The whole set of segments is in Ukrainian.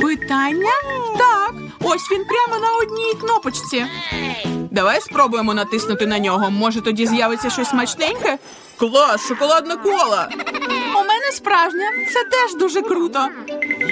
Питання? Так. Ось він прямо на одній кнопочці. Давай спробуємо натиснути на нього. Може, тоді з'явиться щось смачненьке? Клас, шоколадна кола. У мене справжня. Це теж дуже круто.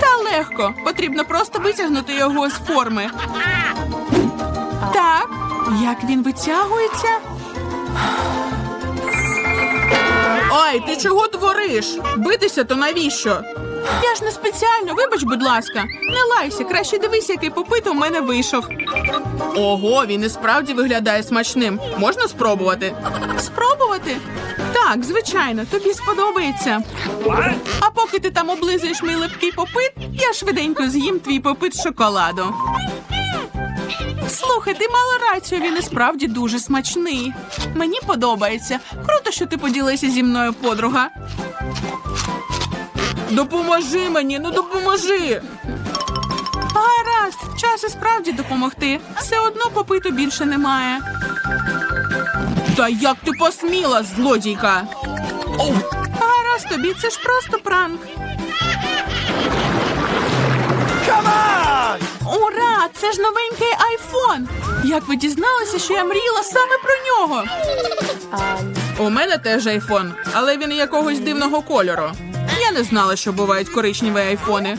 Та легко. Потрібно просто витягнути його з форми. Так, як він витягується? Ой, ти чого твориш? Битися то навіщо? Я ж не спеціально, вибач, будь ласка. Не лайся, краще дивись, який попит у мене вийшов. Ого, він і справді виглядає смачним. Можна спробувати? Спробувати? Так, звичайно, тобі сподобається. А поки ти там облизуєш мій липкий попит, я швиденько з'їм твій попит шоколаду. Слухай, ти мала рацію, він і справді дуже смачний. Мені подобається. Круто, що ти поділися зі мною, подруга. Допоможи мені, ну допоможи. Гаразд, час і справді допомогти. Все одно попиту більше немає. Та як ти посміла, злодійка? Гаразд тобі, це ж просто пранк. Ура! Це ж новенький айфон! Як ви дізналися, що я мріяла саме про нього? У мене теж айфон, але він якогось дивного кольору. Я не знала, що бувають коричневі айфони.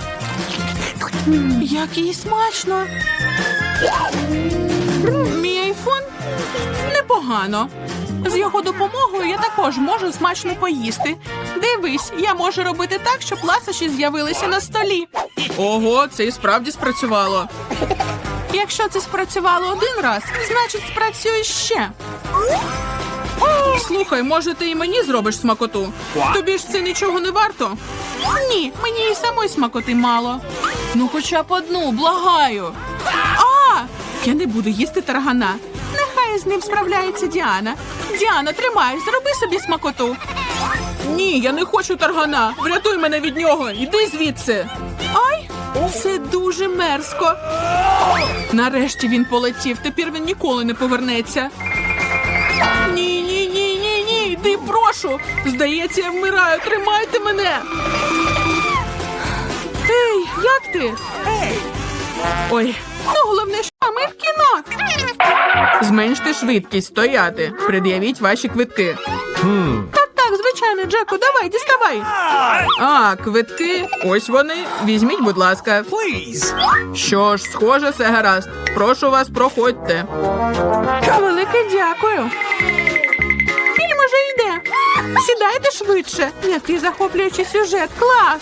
Який смачно. Мій айфон непогано. З його допомогою я також можу смачно поїсти. Дивись, я можу робити так, щоб ласощі з'явилися на столі. Ого, це і справді спрацювало. Якщо це спрацювало один раз, значить спрацює ще. Слухай, може, ти і мені зробиш смакоту? Тобі ж це нічого не варто? Ні, мені і самої смакоти мало. Ну, хоча б одну, благаю. А! Я не буду їсти таргана. Нехай з ним справляється Діана. Діана, тримай, зроби собі смакоту. Ні, я не хочу таргана. Врятуй мене від нього. Іди звідси. Ай, це дуже мерзко. Нарешті він полетів. Тепер він ніколи не повернеться. Ні, ні, ні, ні, ні. Йди, прошу. Здається, я вмираю. Тримайте мене. Ей. Ой, ну головне, що ми в кіно. Зменште швидкість, стояти. Пред'явіть ваші квитки. Так, так, звичайно, Джеку, давай, діставай. А, квитки. Ось вони. Візьміть, будь ласка. Що ж, схоже, все гаразд. Прошу вас, проходьте. Велике дякую. Фільм уже йде. Сідайте швидше. Який захоплюючий сюжет. Клас.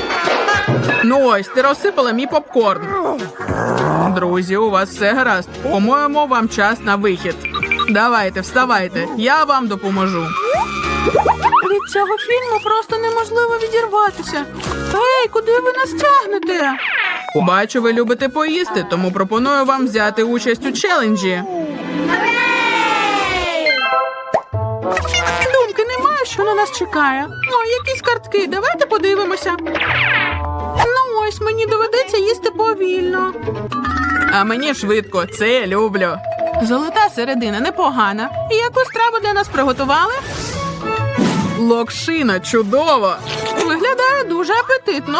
Ну ось, ти розсипала мій попкорн. Друзі, у вас все гаразд. По-моєму, вам час на вихід. Давайте, вставайте, я вам допоможу. Від цього фільму просто неможливо відірватися. Ей, куди ви нас тягнете? Бачу, ви любите поїсти, тому пропоную вам взяти участь у челенджі. Думки немає, що на нас чекає. О, якісь картки, давайте подивимося. Ось мені доведеться їсти повільно. А мені швидко, це люблю. Золота середина непогана. Яку страву для нас приготували? Локшина, чудово! Виглядає дуже апетитно.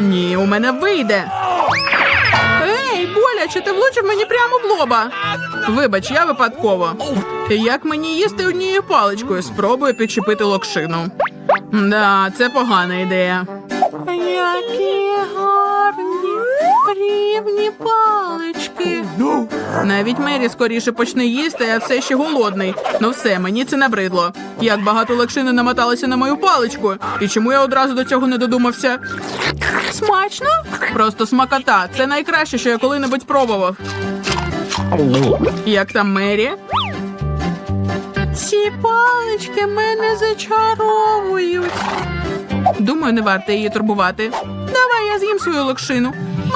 Ні, у мене вийде. Ей, боляче, ти влучив мені прямо в лоба. Вибач, я випадково. Як мені їсти однією паличкою? Спробую підчепити локшину. Да, це погана ідея. Які гарні рівні палички. Навіть Мері скоріше почне їсти, а все ще голодний. Ну все, мені це набридло. Як багато локшини намоталося на мою паличку. І чому я одразу до цього не додумався? Смачно? Просто смакота. Це найкраще, що я коли-небудь пробував. Як там Мері? Ці палички мене зачаровують. Думаю, не варто її турбувати. Давай я з'їм свою локшину.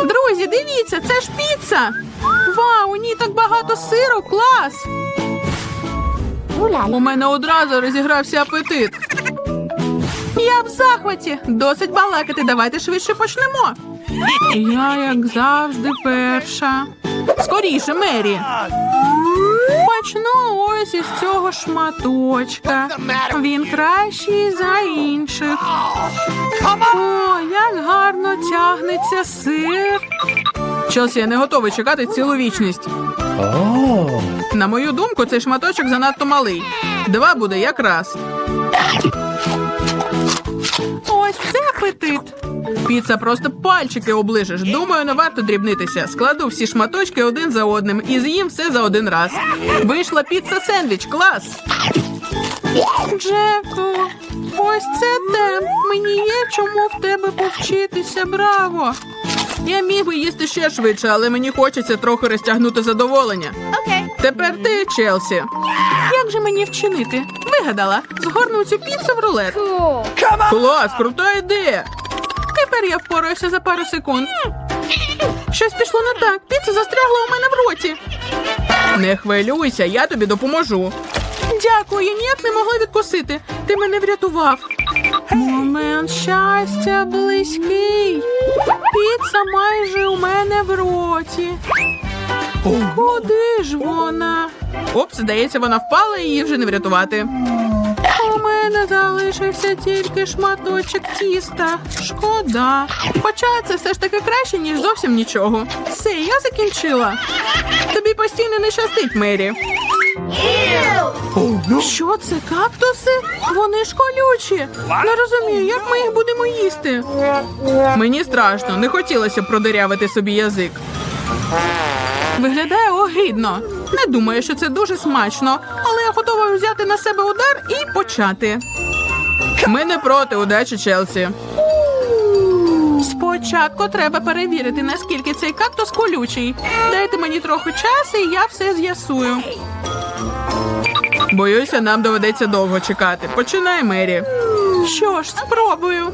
Друзі, дивіться, це ж піца. Вау, у ній так багато сиру, клас. У мене одразу розігрався апетит. Я в захваті. Досить балакати. Давайте швидше почнемо. Я, як завжди, перша. Скоріше, Мері. Почну ось із цього шматочка. Він кращий за інших. Тягнеться сир. Челсі, я не готовий чекати цілу вічність. На мою думку, цей шматочок занадто малий. Два буде якраз. Ось це апетит. Піца просто пальчики оближеш. Думаю, не варто дрібнитися. Складу всі шматочки один за одним і з'їм все за один раз. Вийшла піца сендвіч, клас. Джеку, ось це темп. Мені є чому в тебе повчитися. Браво. Я міг би їсти ще швидше, але мені хочеться трохи розтягнути задоволення. Okay. Тепер ти, Челсі. Як же мені вчинити? Вигадала. Згорну цю піцу в рулет. Клас, крута ідея. Тепер я впораюся за пару секунд. Щось пішло не так. Піца застрягла у мене в роті. Не хвилюйся, я тобі допоможу. Дякую, я ніяк не могла відкусити. Ти мене врятував. Момент щастя близький. Піца майже у мене в роті. Куди ж вона? Опс, здається, вона впала і її вже не врятувати. У мене залишився тільки шматочок тіста. Шкода. Хоча це все ж таки краще, ніж зовсім нічого. Все, я закінчила. Тобі постійно не щастить, Мері. Що це, кактуси? Вони ж колючі. Не розумію, як ми їх будемо їсти. Мені страшно, не хотілося б продирявити собі язик. Виглядає огидно. Не думаю, що це дуже смачно, але я готова взяти на себе удар і почати. Ми не проти удачі, Челсі. Спочатку треба перевірити, наскільки цей кактус колючий. Дайте мені трохи часу, і я все з'ясую. Боюся, нам доведеться довго чекати. Починай, Мері. Що ж, спробую.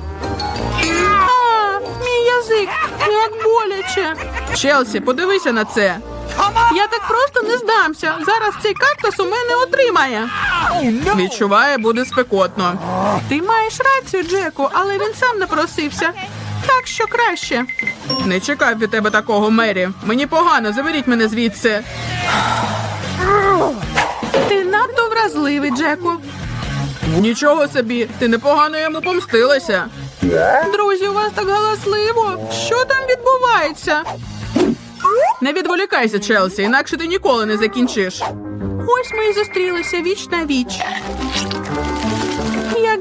А, мій язик, як боляче. Челсі, подивися на це. Я так просто не здамся. Зараз цей кактус у мене отримає. Відчуває, буде спекотно. Ти маєш рацію, Джеку, але він сам напросився. Так що краще. Не чекав від тебе такого, Мері. Мені погано, заберіть мене звідси. Вразливий, Джеку. Нічого собі, ти непогано йому помстилася. Друзі, у вас так галасливо. Що там відбувається? Не відволікайся, Челсі, інакше ти ніколи не закінчиш. Ось ми і зустрілися віч на віч.